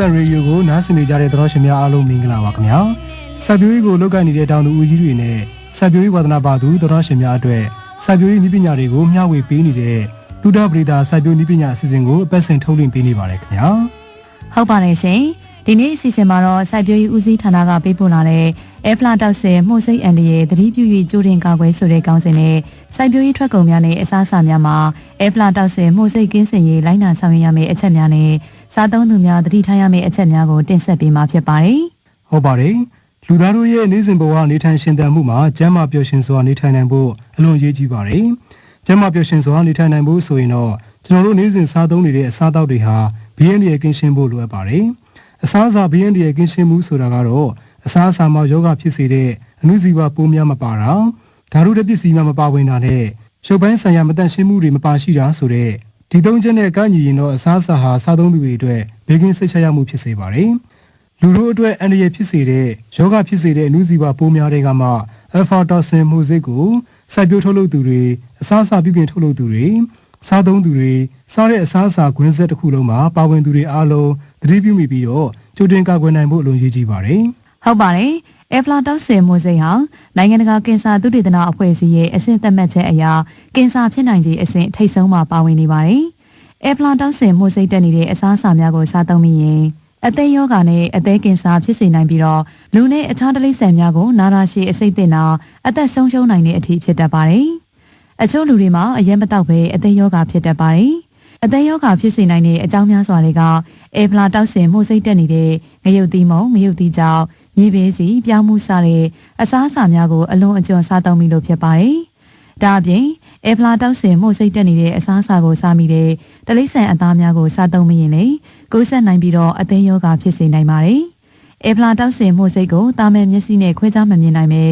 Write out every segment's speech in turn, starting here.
တန်ရေဒီယိုကိုနားဆင်နေကြတဲ့သောရှင်များအားလုံးမင်္ဂလာပါခင်ဗျာစိုက်ပျိုးရေးကိုလုပ်ကိုင်နေတဲ့တောင်သူဦးကြီးတွေနဲ့စိုက်ပျိုးရေးဝါသနာပါသူသောရှင်များအတွက်စိုက်ပျိုးရေးနည်းပညာတွေကိုမျှဝေပေးနေတဲ့သုဒ္ဓပရိဒါစိုက်ပျိုးနည်းပညာအစီအစဉ်ကိုအပတ်စဉ်ထုတ်လွှင့်ပေးနေပါတယ်ခင်ဗျာဟုတ်ပါတယ်ရှင်ဒီနေ့အစီအစဉ်မှာတော့စိုက်ပျိုးရေးဦးစီးဌာနကပေးပို့လာတဲ့အဲဖလာတောက်ဆယ်မှုတ်စိတ်အန်ဒီရဲ့သတိပြု၍ကြိုတင်ကာကွယ်ဆိုတဲ့ကောင်းစဉ်နဲ့စိုက်ပျိုးရေးထွက်ကုန်များနဲ့အစားအစာများမှာအဲဖလာတောက်ဆယ်မှုတ်စိတ်ကင်းစင်ရေးလိုက်နာဆောင်ရွက်ရမယ့်အချက်များနဲ့ စားသုံးသူများသတိထားရမယ့်အချက်များကိုတင်ဆက်ပေးမှာဖြစ်ပါတယ်ဟုတ်ပါတယ်လူသားတို့ရဲ့နေ့စဉ်ဘဝနေထိုင်ရှင်သန်မှုမှာကျန်းမာပျော်ရွှင်စွာနေထိုင်နိုင်ဖို့အလွန်အရေးကြီးပါတယ်ကျန်းမာပျော်ရွှင်စွာနေထိုင်နိုင်ဖို့ဆိုရင်တော့ကျွန်တော်တို့နေ့စဉ်စားသုံးနေတဲ့အစားအသောက်တွေဟာဘေးအန္တရာယ်ကင်းရှင်းဖို့လိုအပ်ပါတယ်အစားအစာဘေးအန္တရာယ်ကင်းရှင်းမှုဆိုတာကတော့အစားအစာမှာယောဂဖြစ်စေတဲ့အနုဇီဝပိုးများမပါတာဓာတုတပစ္စည်းများမပါဝင်တာနဲ့ရုပ်ပိုင်းဆိုင်ရာမတန့်ရှင်းမှုတွေမပါရှိတာဆိုတဲ့ ဒီသုံးချက်နဲ့ကန့်ညီရင်တော့အစားအစာဟာစားသုံးသူတွေအတွက်ဘေးကင်းစိတ်ချရမှုဖြစ်စေပါတယ်လူတို့အတွက်အန္တရာယ်ဖြစ်စေတဲ့ယောဂဖြစ်စေတဲ့အနုဇီဝပိုးများတွေကမှအယ်ဖာတိုဆင်မှုစိတ်ကိုစိုက်ပျိုးထုတ်လုပ်သူတွေအစားအစာပြုပြင်ထုတ်လုပ်သူတွေစားသုံးသူတွေစားတဲ့အစားအစာခွင်းဆက်တစ်ခုလုံးမှာပါဝင်သူတွေအားလုံးသတိပြုမိပြီးတော့ကြိုတင်ကာကွယ်နိုင်ဖို့အလွန်ရည်ကြီးပါတယ်ဟုတ်ပါတယ် အဲဖလာတောက်ဆယ်မှုတ်စိတ်ဟာနိုင်ငံတကာကင်ဆာသုတေသနအဖွဲ့အစည်းရဲ့အဆင့်သတ်မှတ်ချက်အရကင်ဆာဖြစ်နိုင်ခြေအဆင့်ထိပ်ဆုံးမှာပါဝင်နေပါတယ်အဲဖလာတောက်ဆယ်မှုတ်စိတ်တက်နေတဲ့အစားအစာများကိုစားသုံးမိရင်အသက်ယောဂနဲ့အသက်ကင်ဆာဖြစ်စေနိုင်ပြီးတော့လူနဲ့အခြားတိရစ္ဆာန်များကိုနာတာရှည်အစိတ်သင့်တာအသက်ဆုံးရှုံးနိုင်တဲ့အထိဖြစ်တတ်ပါတယ်။အချို့လူတွေမှာအရင်မတောက်ပဲအသက်ယောဂဖြစ်တတ်ပါတယ်။အသက်ယောဂဖြစ်စေနိုင်တဲ့အကြောင်းများစွာတွေကအေဖလာတောက်ဆင်မှုစိတ်တက်နေတဲ့ငရုတ်သီးမုံငရုတ်သီးကြောင့် မြေပေးစီပြောင်းမှုစတဲ့အစားအစာများကိုအလွန်အကျွံစားသုံးမိလို့ဖြစ်ပါတယ်။ဒါအပြင်အေဖလာတောက်ဆင်မှုစိတ်တက်နေတဲ့အစားအစာကိုစားမိတဲ့တလိษံအသားများကိုစားသုံးမိရင်လေကိုယ်ဆက်နိုင်ပြီးတော့အသိယောဂဖြစ်စေနိုင်ပါတယ်။အေဖလာတောက်ဆင်မှုစိတ်ကိုတာမန်မျက်စိနဲ့ခွဲခြားမမြင်နိုင်ပဲ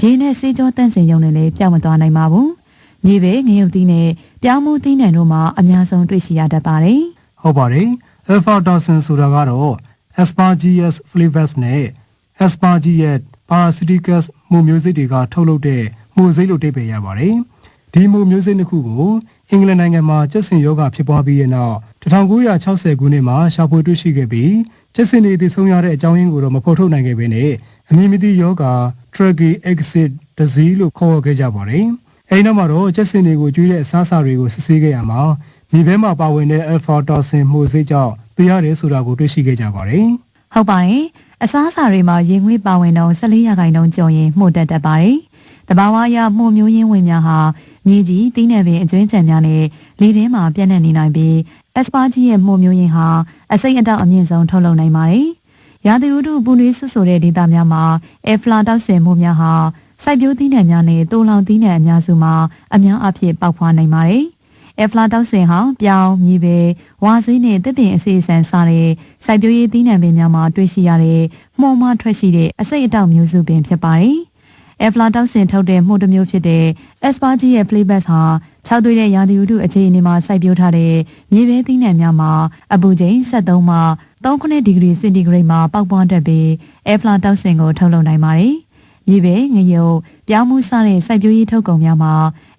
ရေနဲ့စေးကြောတန့်စင်ရုံနဲ့လည်းပြောင်းမသွားနိုင်ပါဘူး။မြေပဲငရုတ်သီးနဲ့ပြောင်းမှုသီးနှံတို့မှာအများဆုံးတွေ့ရှိရတတ်ပါတယ်။ဟုတ်ပါတယ် alpha toxin ဆိုတာကတော့ aspergillus flavus နဲ့ aspergillus parasiticus မှုမျိုးစိတ်တွေကထုတ်လုပ်တဲ့မှုစိတ်လို့တိတ်ပယ်ရပါတယ်ဒီမှုမျိုးစိတ်နှစ်ခုကိုအင်္ဂလန်နိုင်ငံမှာကျက်စင်ယောဂဖြစ်ပွားပြီးတဲ့နောက်1960ခုနှစ်မှာရှာဖွေတွေ့ရှိခဲ့ပြီးကျက်စင်တွေသိဆုံးရတဲ့အကြောင်းရင်းကိုတော့မဖော်ထုတ်နိုင်ခဲ့ဘဲနဲ့အမည်မသိယောဂ trachea exit disease လို့ခေါ်ဝေါ်ခဲ့ကြပါတယ်အဲဒီနောက်မှာတော့ကျက်စင်တွေကိုကျွေးတဲ့အစားအစာတွေကိုစစ်ဆေးခဲ့ရမှာမြေထဲမှာပါဝင်တဲ့ alpha toxin မှုစိတ်ကြောင့်သိရတယ်ဆိုတာကိုတွေ့ရှိခဲ့ကြပါတယ်ဟုတ်ပါတယ် အစားအစာတွေမှာရင်ငွေ့ပါဝင်တော့14ရာခိုင်နှုန်းကျော်ရင်မှုတ်တက်တတ်ပါတယ်တဘာဝအရမှုမျိုးရင်းဝင်များဟာမြေကြီးတီးနယ်ပင်အကျွင်းချံများနဲ့လေထဲမှာပြန့်နှံ့နေနိုင်ပြီးအစပါကြီးရဲ့မှုမျိုးရင်းဟာအစိမ့်အတောက်အမြင့်ဆုံးထုတ်လုပ်နိုင်ပါတယ်ရာသီဥတုပူနွေးဆွဆိုတဲ့ဒေသများမှာအဖလာတောက်ဆင်မှုများဟာစိုက်ပျိုးသီးနှံများနဲ့တိုးလောင်သီးနှံအများစုမှာအများအပြားပေါက်ဖွားနိုင်ပါတယ် အဖလာတောက်ဆင်ဟာပြောင်းမြေပဲဝါစင်းနဲ့တစ်ပင်အစီအစံစားတဲ့စိုက်ပျိုးရေးသီးနှံပင်များမှာတွေ့ရှိရတဲ့မှုံမထွက်ရှိတဲ့အစိတ်အတောက်မျိုးစုပင်ဖြစ်ပါတယ်။အဖလာတောက်ဆင်ထုတ်တဲ့မှုတစ်မျိုးဖြစ်တဲ့ Aspergillus ရဲ့ flavus ဟာခြောက်သွေးတဲ့ရာသီဥတုအခြေအနေမှာစိုက်ပျိုးထားတဲ့မြေပဲသီးနှံများမှာအပူချိန်73မှ39ဒီဂရီစင်တီဂရိတ်မှာပေါက်ပွားတတ်ပြီးအဖလာတောက်ဆင်ကိုထုတ်လုပ်နိုင်ပါတယ်။ မြေပဲငရုတ်ပြောင်းမှုစတဲ့စိုက်ပျိုးရေးထုတ်ကုန်များမှာ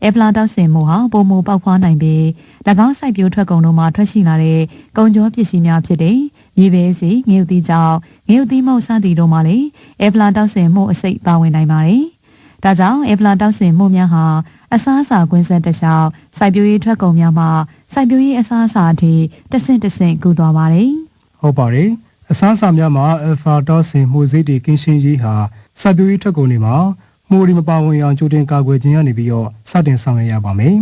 အဖလာတောက်ဆင်မှုဟာပုံမပေါက်ဖွားနိုင်ပြီး၎င်းစိုက်ပျိုးထွက်ကုန်တို့မှာထွက်ရှိလာတဲ့ကုန်ကျော်ပစ္စည်းများဖြစ်တဲ့မြေပဲစီငရုတ်သီးကြောင့်ငရုတ်သီးမုတ်စသည်တို့မှာလည်းအဖလာတောက်ဆင်မှုအစိတ်ပါဝင်နိုင်ပါတယ်။ဒါကြောင့်အဖလာတောက်ဆင်မှုများဟာအစားအစာကွင်းဆက်တစ်လျှောက်စိုက်ပျိုးရေးထွက်ကုန်များမှာစိုက်ပျိုးရေးအစားအစာအထိတဆင့်တဆင့်ကူသွားပါတယ်။ဟုတ်ပါတယ် အစားအစာများမှာ alpha toxin မှုစိတ်တွေကင်းရှင်းရေးဟာစိုက်ပျိုးရေးထွက်ကုန်တွေမှာမှုတွေမပါဝင်အောင်ကြိုတင်ကာကွယ်ခြင်းရနေပြီးတော့စတင်ဆောင်ရွက်ရပါမယ်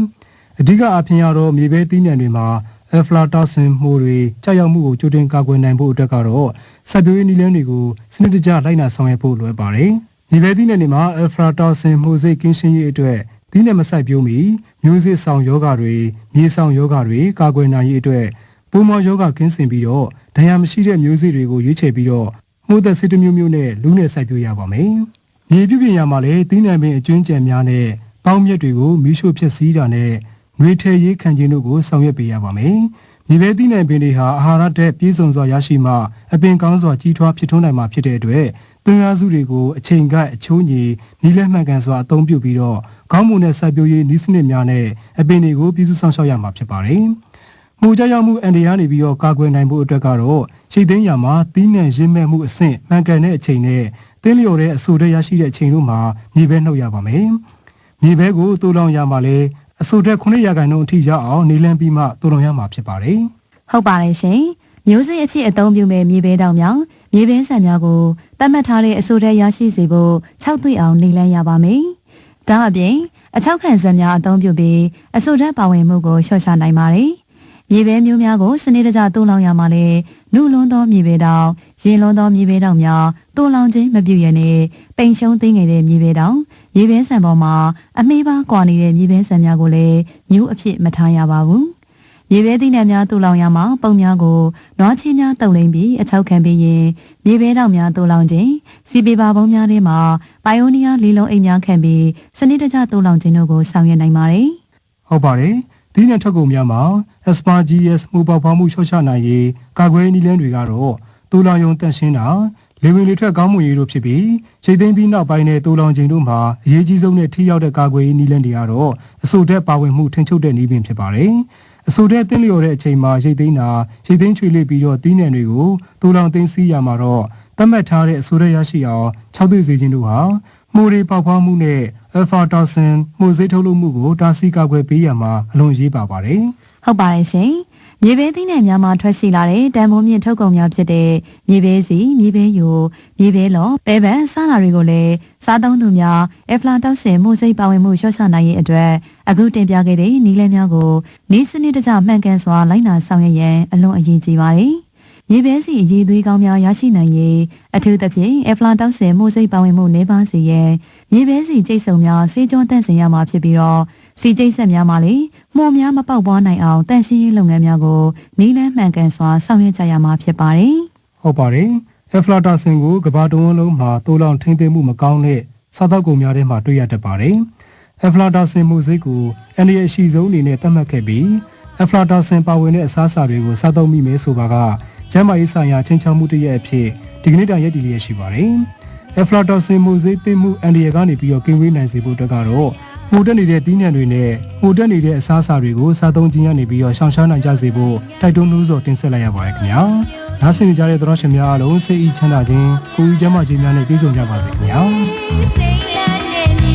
အဓိကအဖြစ်ရတော့မြေပဲသီးနှံတွေမှာ alpha toxin မှုတွေကြောက်ရောက်မှုကိုကြိုတင်ကာကွယ်နိုင်ဖို့အတွက်ကတော့စိုက်ပျိုးရေးနည်းလမ်းတွေကိုစနစ်တကျလိုက်နာဆောင်ရွက်ဖို့လိုအပ်ပါတယ်မြေပဲသီးနှံတွေမှာ alpha toxin မှုစိတ်ကင်းရှင်းရေးအတွက်သီးနှံမစိုက်ပျိုးမီမျိုးစေ့ဆောင်ယောဂတွေမြေဆောင်ယောဂတွေကာကွယ်နိုင်ရေးအတွက်ပုံမောယောဂကင်းစင်ပြီးတော့ ဒဏ်ရာမရှိတဲ့မျိုးစေ့တွေကိုရွေးချယ်ပြီးတော့မှုသက်စစ်တစ်မျိုးမျိုးနဲ့လူနဲ့စိုက်ပျိုးရပါမယ်။မြေပြုပြင်ရမှာလည်းသီးနှံပင်အကျွင်းကြံများနဲ့ပေါင်းမြက်တွေကိုမီးရှို့ဖြစ်စည်းတာနဲ့ငွေထဲရေးခံခြင်းတို့ကိုဆောင်ရွက်ပေးရပါမယ်။မြေပဲသီးနှံပင်တွေဟာအာဟာရတဲ့ပြည့်စုံစွာရရှိမှအပင်ကောင်းစွာကြီးထွားဖြစ်ထွန်းနိုင်မှာဖြစ်တဲ့အတွက်သွင်းအားစုတွေကိုအချိန်ကအချိုးညီနီးလက်မှန်ကန်စွာအသုံးပြုပြီးတော့ကောင်းမွန်တဲ့စိုက်ပျိုးရေးနည်းစနစ်များနဲ့အပင်တွေကိုပြည်စုဆောင်ရှောက်ရမှာဖြစ်ပါတယ်။ မှုကြရောက်မှုအန်ဒီယာနေပြီးတော့ကာကွယ်နိုင်ဖို့အတွက်ကတော့ရှိသိမ်းရမှာတီးနှံရင်းမဲ့မှုအဆင့်မှန်ကန်တဲ့အချိန်နဲ့တင်းလျော်တဲ့အဆိုတဲ့ရရှိတဲ့အချိန်တို့မှာမြေပဲနှုတ်ရပါမယ်။မြေပဲကိုတူလောင်ရမှာလဲအဆိုတဲ့9ရာခိုင်နှုန်းအထိရောက်အောင်နေလန်းပြီးမှတူလောင်ရမှာဖြစ်ပါတယ်။ဟုတ်ပါတယ်ရှင်မျိုးစိအဖြစ်အသုံးပြုမဲ့မြေပဲတောင်များမြေပဲဆန်များကိုတတ်မှတ်ထားတဲ့အဆိုတဲ့ရရှိစေဖို့၆တွေ့အောင်နေလန်းရပါမယ်။ဒါအပြင်အချောက်ခံစက်များအသုံးပြုပြီးအဆိုတဲ့ပါဝင်မှုကိုလျှော့ချနိုင်ပါတယ်။ မြေပဲမျိုးများကိုစနစ်တကျတိုးလောင်ရမှာလေနုလွန်းသောမြေပဲတောင်ရင်လွန်းသောမြေပဲတောင်များတိုးလောင်ခြင်းမပြုရနဲ့ပိန်ရှုံးသိငယ်တဲ့မြေပဲတောင်မြေပဲဆန်ပေါ်မှာအမေးပါကွာနေတဲ့မြေပဲဆန်များကိုလည်းမျိုးအဖြစ်မထားရပါဘူး။မြေပဲသီးနှံများတူလောင်ရမှာပုံများကိုနွားချင်းများတုပ်လိမ့်ပြီးအချောက်ခံပြီးရင်မြေပဲတောင်များတူလောင်ခြင်းစီပေပါပုံများထဲမှာဘိုင်ယိုနီးယားလေးလုံးအိမ်များခံပြီးစနစ်တကျတူလောင်ခြင်းတို့ကိုဆောင်ရွက်နိုင်ပါတယ်ဟုတ်ပါတယ် ဒီနဲ့ထက်ကုန်များမှာ Aspergillus မှုပေါက်ဖွားမှုလျှော့ချနိုင်ရေးကာကွယ်နည်းလမ်းတွေကတော့တူလောင်ယုံတန့်ရှင်းတာလေဝင်လေထွက်ကောင်းမွန်ရေးတို့ဖြစ်ပြီးချိန်သိမ်းပြီးနောက်ပိုင်းနဲ့တူလောင်ချိန်တို့မှာအရေးကြီးဆုံးနဲ့ထိရောက်တဲ့ကာကွယ်နည်းလမ်းတွေကတော့အဆိုတဲ့ပါဝင်မှုထင်ချုပ်တဲ့နည်းပင်ဖြစ်ပါတယ်အဆိုတဲ့တင်းလျော်တဲ့အချိန်မှာရိတ်သိမ်းတာရိတ်သိမ်းချွေလိပ်ပြီးတော့တင်းနယ်တွေကိုတူလောင်သိမ်းစီးရမှာတော့သတ်မှတ်ထားတဲ့အဆိုတဲ့ရရှိအောင်၆သိစေခြင်းတို့ဟာ မှုတွေပေါက်ဖွားမှုနဲ့ alpha toxin မှုစိတ်ထုတ်လုပ်မှုကိုတားဆီးကာကွယ်ပေးရမှာအလွန်ရေးပါပါတယ်။ဟုတ်ပါတယ်ရှင်။မြေပဲသီးနှံများမှာထွက်ရှိလာတဲ့တန်ဖိုးမြင့်ထုတ်ကုန်များဖြစ်တဲ့မြေပဲစီမြေပဲယိုမြေပဲလော်ပဲပန်စတာတွေကိုလည်းစားသုံးသူများအဖလာတောက်ဆင်မှုစိတ်ပါဝင်မှုလျှော့ချနိုင်ရေးအတွက်အခုတင်ပြခဲ့တဲ့နည်းလမ်းများကိုနေစနစ်တကျမှန်ကန်စွာလိုက်နာဆောင်ရွက်ရန်အလွန်အရေးကြီးပါတယ်။ မြေပဲစီအရေးသွေးကောင်းများရရှိနိုင်ရေးအထူးသဖြင့်အဖလာတောက်ဆင်မှုစိတ်ပါဝင်မှုနှဲပါစေရန်မြေပဲစီကျိတ်ဆုံများစေကြောတန့်စင်ရမှာဖြစ်ပြီးတော့စီကျိတ်ဆက်များမှာလေမှော်များမပေါက်ပွားနိုင်အောင်တန့်ရှင်းရေးလုပ်ငန်းများကိုနီးလန်းမှန်ကန်စွာဆောင်ရွက်ကြရမှာဖြစ်ပါတယ်ဟုတ်ပါတယ်အဖလာတာဆင်ကိုကဘာတဝန်းလုံးမှာတိုးလောင်ထိမ့်သိမ်းမှုမကောင်းတဲ့စားတောက်ကုန်များထဲမှာတွေ့ရတတ်ပါတယ်အဖလာတာဆင်မှုစိတ်ကိုအန်ဒီရဲ့အရှိဆုံးအနေနဲ့သတ်မှတ်ခဲ့ပြီးအဖလာတာဆင်ပါဝင်တဲ့အစားအစာတွေကိုစားသုံးမိမယ်ဆိုပါက ကျန်းမာရေးဆိုင်ရာချင်းချောက်မှုတစ်ရဲ့အဖြစ်ဒီကနေ့တိုင်ရက်တည်လျက်ရှိပါတယ်အဖလာတာဆင်မှုစိတ်သိမ်းမှုအန်ဒီရဲ့ကနေပြီးတော့ကင်းဝေးနိုင်စေဖို့အတွက်ကတော့မှုတက်နေတဲ့တီးနှံတွေနဲ့မှုတက်နေတဲ့အစားအစာတွေကိုစားသုံးခြင်းရနေပြီးတော့ရှောင်ရှားနိုင်ကြစေဖို့တိုက်တွန်းလို့ဆိုတင်ဆက်လိုက်ရပါတယ်ခင်ဗျာ။နားဆင်ကြတဲ့သတော်ရှင်များအားလုံးစိတ်ဤချမ်းသာခြင်းကိုယ်ဤကျမ်းမာခြင်းများနဲ့ပြည့်စုံကြပါစေခင်ဗျာ။ Say